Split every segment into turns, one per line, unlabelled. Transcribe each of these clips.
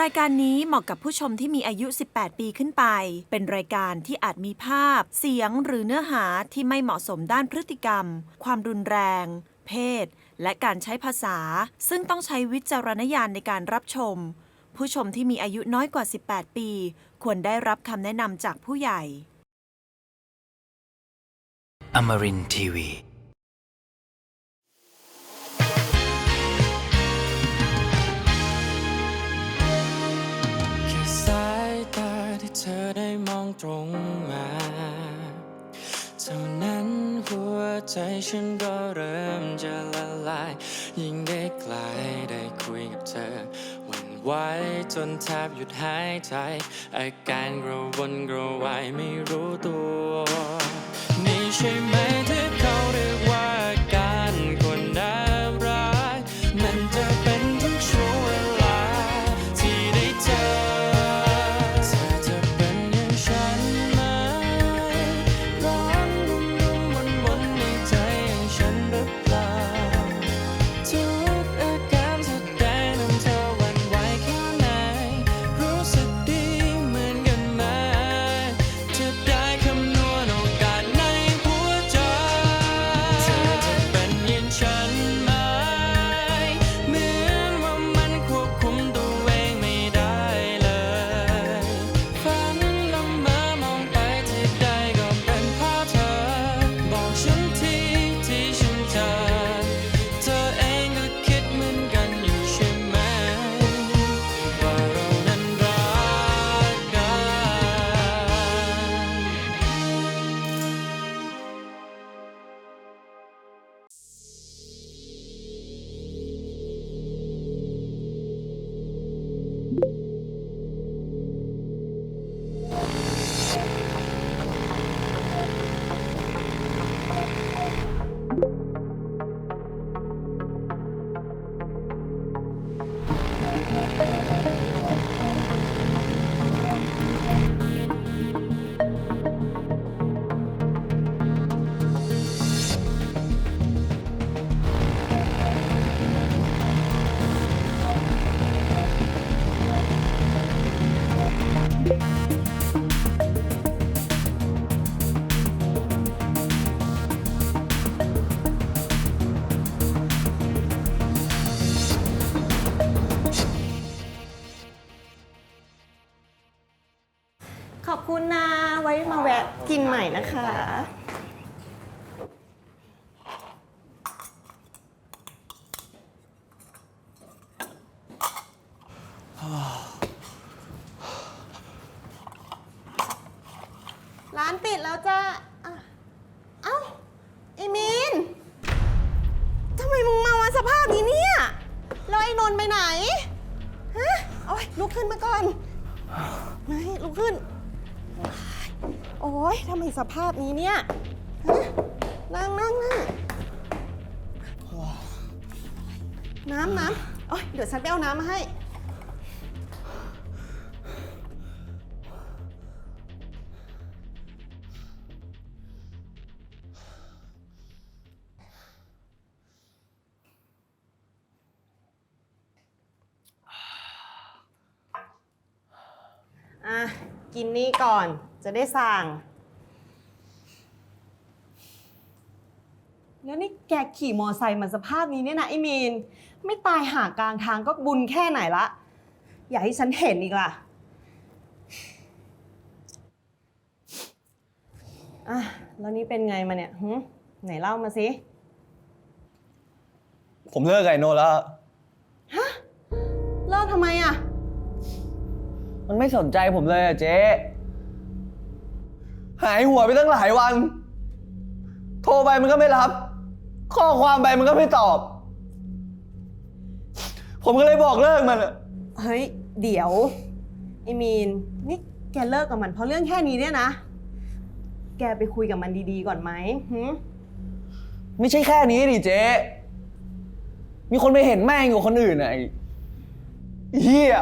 รายการนี้เหมาะกับผู้ชมที่มีอายุ 18 ปีขึ้นไป เป็นรายการที่อาจมีภาพ เสียงหรือเนื้อหาที่ไม่เหมาะสมด้านพฤติกรรม ความรุนแรง เพศ และการใช้ภาษา ซึ่งต้องใช้วิจารณญาณในการรับชม ผู้ชมที่มีอายุน้อยกว่า 18 ปี ควรได้รับคำแนะนำจากผู้ใหญ่
Amarin Tiwi.
ธอได้มองตรงมาเท่านั้นหัวใจฉันก็เริ่มจะละลาย ยิ่งได้ใกล้ได้คุยกับเธอหวันไหวจนแทบหยุดหายใจ อาการกระวนกระวายไม่รู้ตัว นี่ใช่ไหม กินใหม่นะคะ ร้าน
ปิดแล้วจ้าอะเอ้าไอ้มีนทำไมมึงมาวันสภาพนี้เนี่ย แล้วไอ้นนท์ไปไหน ฮะ โอ้ยลุกขึ้นมาก่อน ไม่ลุกขึ้น โอ้ ยทำไมสภาพนี้เนี่ยฮะนั่งนั่งนั่งน้ำน้ำโอ้ยเดี๋ยวฉันไปเอาน้ำมาให้ อะ กินนี่ก่อนจะได้สั่ง แล้วนี่แกขี่มอไซค์มาสภาพนี้เนี่ยนะไอ้มีน ไม่ตายหากลางทางก็บุญแค่ไหนละ อย่าให้ฉันเห็นอีกล่ะอะแล้วนี่เป็นไงมาเนี่ยหึไหนเล่ามาสิ
ผมเลิกกับไอ้โนตแล้ว
เลิกทำไมอะ
มันไม่สนใจผมเลยอะเจ๊หายหัวไปตั้งหลายวัน โทรไปมันก็ไม่รับ ข้อความไปมันก็ไม่ตอบ ผมก็เลยบอกเลิกมันอะ
เฮ้ย เดี๋ยวไอ้มีน นี่แกเลิกกับมันเพราะเรื่องแค่นี้เนี่ยนะ แกไปคุยกับมันดีๆก่อนไหมหึ
ไม่ใช่แค่นี้ดิเจ๊มีคนไปเห็นแม่งอยู่คนอื่นอะไอ้เฮีย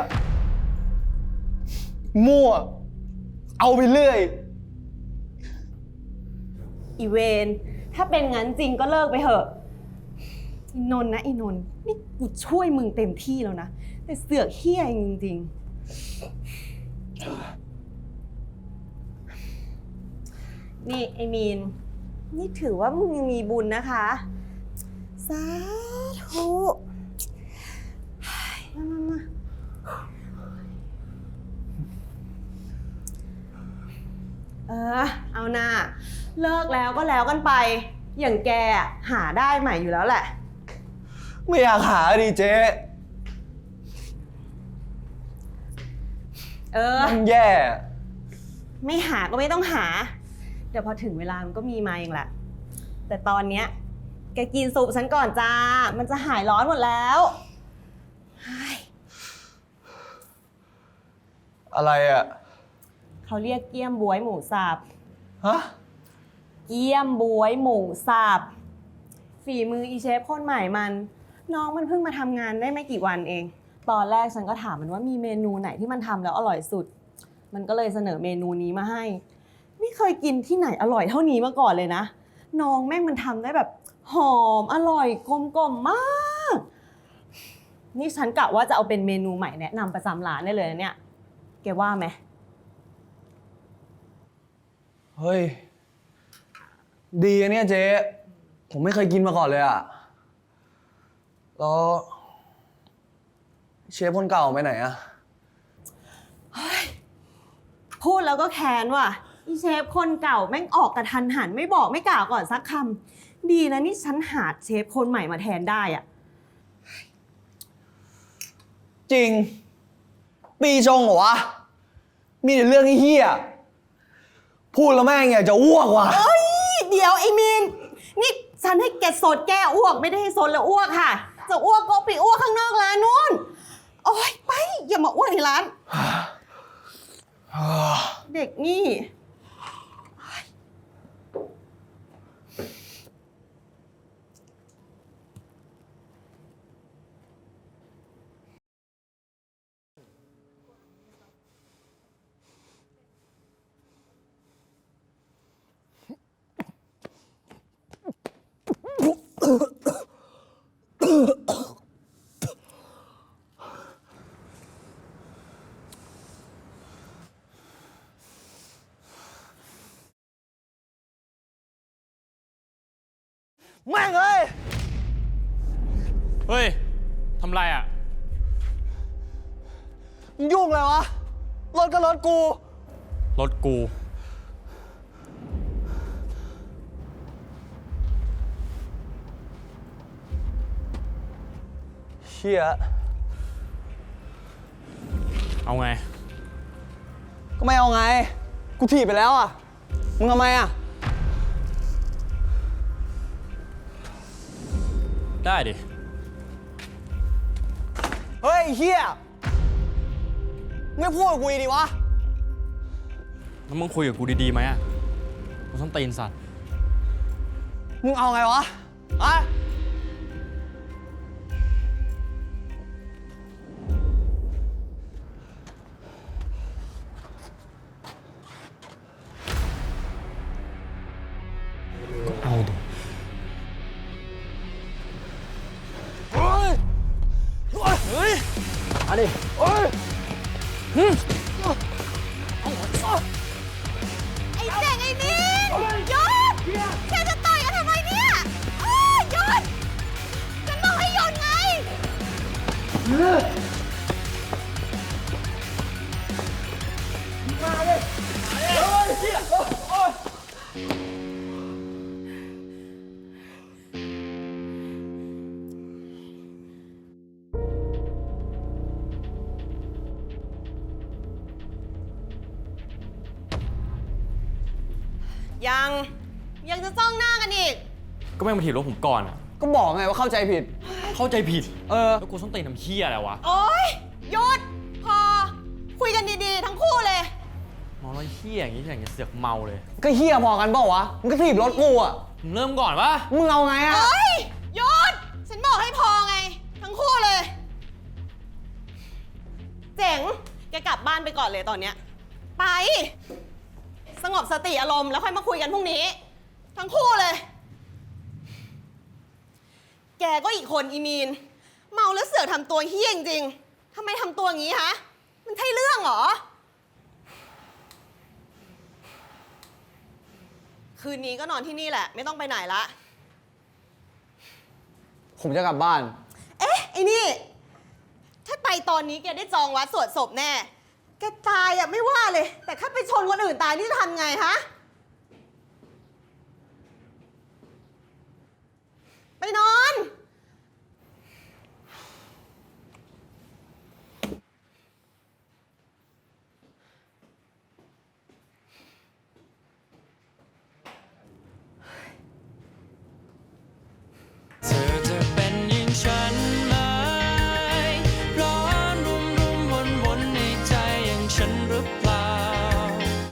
มั่ว เอาไปเรื่อย
อีเวน ถ้าเป็นงั้นจริงก็เลิกไปเถอะอีนนท์นะอีนนท์นี่กูช่วยมึงเต็มที่แล้วนะ แต่เสือกเฮี้ยจริงๆ นี่ไอมีน นี่ถือว่ามึงยังมีบุญนะคะ สาธุมามามาเออ เอาหน้า เลิกแล้วก็แล้วกันไป อย่างแกอะหาได้ใหม่อยู่แล้วแหละ
ไม่อยากหาดิเจ๊
เออ
มันแย่
ไม่หาก็ไม่ต้องหา เดี๋ยวพอถึงเวลามันก็มีมาเองแหละ แต่ตอนเนี้ย แกกินซุปฉันก่อนจ้า มันจะหายร้อนหมดแล้วเฮ้ย
อะไรอะ
เขาเรียกเกี๊ยมบวยหมูสับ
ฮะ
เกี๊ยมบวย หมูสับฝีมืออีเชฟคนใหม่มัน น้องมันเพิ่งมาทำงานได้ไม่กี่วันเอง ตอนแรกฉันก็ถามมันว่ามีเมนูไหนที่มันทำแล้วอร่อยสุด มันก็เลยเสนอเมนูนี้มาให้ ไม่เคยกินที่ไหนอร่อยเท่านี้มาก่อนเลยนะ น้องแม่งมันทำได้แบบหอมอร่อยกลมกล่อมมาก นี่ฉันกะว่าจะเอาเป็นเมนูใหม่แนะนำประจำร้านได้เลยนะเนี่ย แกว่าไหม
เฮ้ย ดีอะเนี่ยเจ๊ผมไม่เคยกินมาก่อนเลยอะแล้วเชฟคนเก่าไปไหนอะ
พูดแล้วก็แค้นว่ะอีเชฟคนเก่าแม่งออกกระทันหันไม่บอกไม่กล่าวก่อนสักคำดีนะนี่ฉันหาเชฟคนใหม่มาแทนได้อะ
จริง ปีชงเหรอวะ มีแต่เรื่องเฮี้ยๆพูดแล้วแม่งอยากจะอ้วกว่ะ
เอ้ย เดี๋ยวไอ้มิน นี่ฉันให้แกสดแก้อ้วก ไม่ได้ให้สดแล้วอ้วกค่ะ จะอ้วกก็ไปอ้วกข้างนอกร้านนู้นโอ๊ยไปอย่ามาอ้วกในร้าน เด็กนี่
แม่งเอ้ย
เฮ้ย ทำไรอะ
มึงยุ่งเลยวะ รถก็รถกู
รถกู
เชี่ย
เอาไง
ก็ไม่เอาไง กูถีบไปแล้วอะ มึงทำไมอะ
ได้ดิ
เฮ้ยไอ้เฮียไม่พูดกับกูดีวะ
แล้วมึงคุยกับกูดีๆไหมอะกูต้องตีนสัตว์
มึงเอาไงวะอะ ยั
ง ยังจะจ้องหน้ากันอีก
ก็แม่มาถีบรถผมก่อนอะ
ก็บอกไงว่าเข้าใจผิด
เข้าใจผิด
เออ
แล้วกูต้องตีนทำเฮียอะไรวะ
โอ๊ยหยุดพอ คุยกันดีๆ ทั้งคู่เลย
มองแล้วเฮียอย่างนี้อย่างนี้เสือกเมาเลย
ก็เฮียพอกันเปล่าวะมึงก็ถีบรถกูอะ
มึงเริ่มก่อนปะ
มึงเอาไงอะ
โอ๊ยหยุดฉันบอกให้พอไง ทั้งคู่เลย เจ๋ง แกกลับบ้านไปก่อนเลยตอนเนี้ย ไป สงบสติอารมณ์แล้วค่อยมาคุยกันพรุ่งนี้ ทั้งคู่เลย แกก็อีกคนอีมีน เมาแล้วเสือกทำตัวเฮี้ยจริงๆททำไมทำตัวอย่างนี้ฮะ มันใช่เรื่องเหรอ คืนนี้ก็นอนที่นี่แหละ ไม่ต้องไปไหนละ
ผมจะกลับบ้าน
เอ๊ะ ไอ้นี่ ถ้าไปตอนนี้แกได้จองวัดสวดศพแน่ แกตายอะไม่ว่าเลย แต่ถ้าไปชนคนอื่นตายนี่จะทำไงฮะ
ผ ไปนอน